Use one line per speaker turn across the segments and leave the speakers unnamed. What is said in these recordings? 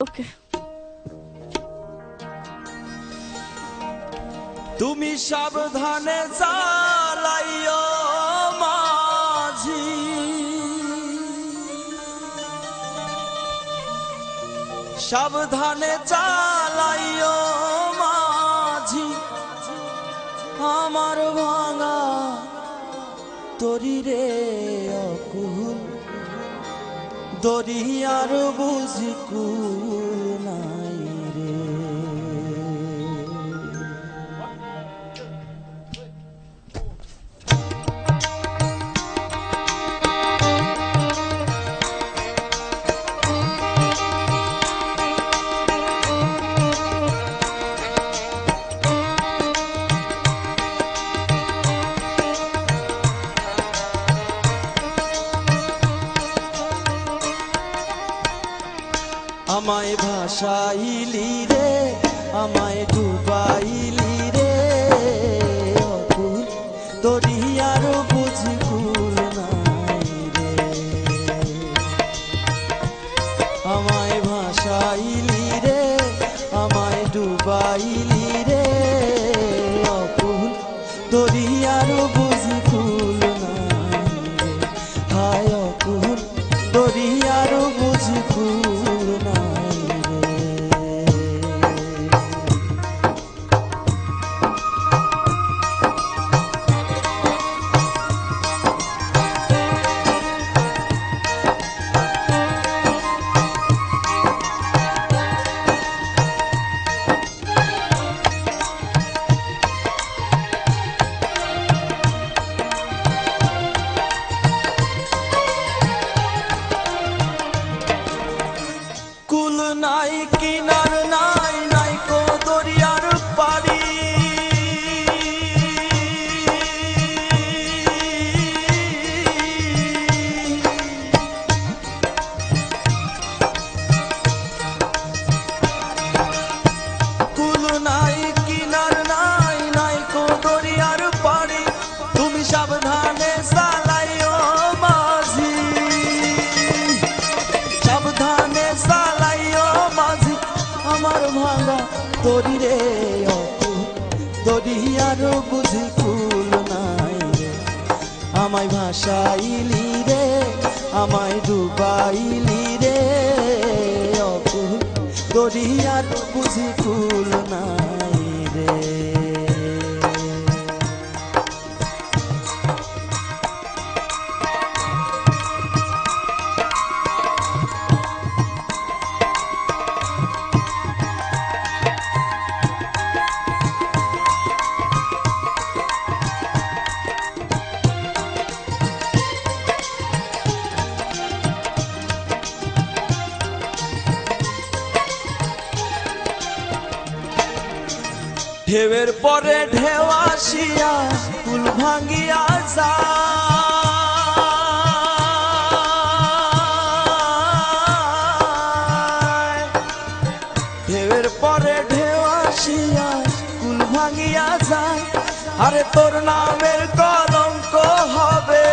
ওকে
তুমি সাবধানে চালাইও মাঝি। সাবধানে চালাইও মাঝি। আমার ভাঙা তরি রে। দরিয়ার বুঝি কুল নাই। আমায় ভাসাইলি রে আমায় ডুবাইলি রে। অকুল দরিয়ার বুঝি নাই কিনার তরি রে অকুল বুঝি কুল নাই রে। আমায় ভাসাইলি রে, আমায় ডুবাইলি রে। অকুল আর বুঝি কুল নাই। ঢেউয়ের পরে ঢেউ আসিয়া কুল ভাঙ্গিয়া যায়। ঢেউয়ের পরে ঢেউ আসিয়া কুল ভাঙ্গিয়া যায়। আরে তোর নামের কলঙ্ক হবে।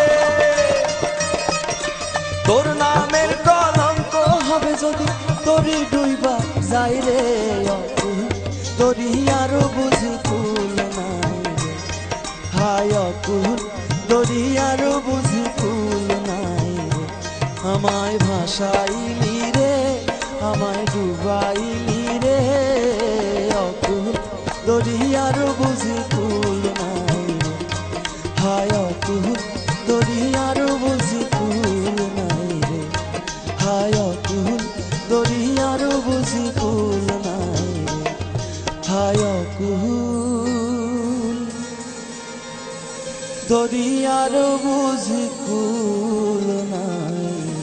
তোর নামের কলঙ্ক হবে যদি তোরই ডুইবা যাই রে দরিয়ার বুঝি কুল নাই হায় অকুল দরিয়ার বুঝি কুল নাই আমায় ভাসাইলি রে, আমায় ডুবাইলি রে। অকুল দরিয়ার বুঝি দরিয়ার বুঝি কুল নাই।